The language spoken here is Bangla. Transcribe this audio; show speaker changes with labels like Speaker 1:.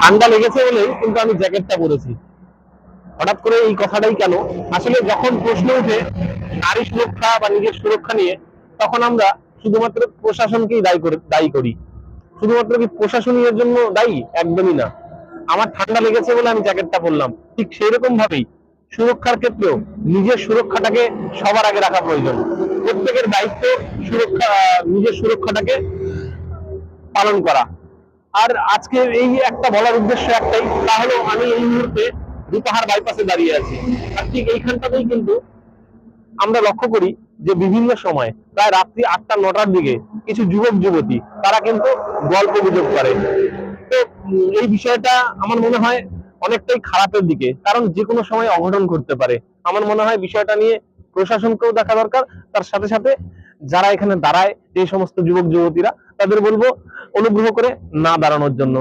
Speaker 1: ঠান্ডা লেগেছে বলেই কিন্তু আমি জ্যাকেটটা পরেছি। হঠাৎ করে এই কথাটাই কেন? আসলে যখন প্রশ্ন উঠে নারী সুরক্ষা বা নিজের সুরক্ষা নিয়ে, তখন আমরা শুধুমাত্র প্রশাসনকেই দায়ী করে দায়ী করি। শুধুমাত্র কি প্রশাসনই এর জন্য দায়ী? একদমই না। আমার ঠান্ডা লেগেছে বলে আমি জ্যাকেটটা পরলাম। ঠিক সেই রকম ভাবেই সুরক্ষার ক্ষেত্রেও নিজের সুরক্ষাটাকে সবার আগে রাখা প্রয়োজন। প্রত্যেকের দায়িত্ব সুরক্ষা নিজের সুরক্ষাটাকে পালন করা। আর আজকে এই একটা বলার উদ্দেশ্য একটাই তা হলো আমি এই মুহূর্তে দুপাহাড় বাইপাসে দাঁড়িয়ে আছি। আর ঠিক এইখানটাতেই কিন্তু আমরা লক্ষ্য করি যে বিভিন্ন সময় প্রায় রাত্রি আটটা, নটার দিকে কিছু যুবক, যুবতী, তারা কিন্তু গল্প গুজব করে। তো এই বিষয়টা আমার মনে হয় অনেকটাই খারাপের দিকে, কারণ যে কোনো সময় অঘটন ঘটতে পারে। আমার মনে হয় বিষয়টা নিয়ে প্রশাসনকেও দেখা দরকার। তার সাথে সাথে যারা এখানে দাঁড়ায়, এই সমস্ত যুবক, যুবতীরা, তাদের বলব, অনুগ্রহ করে না দাঁড়ানোর জন্য।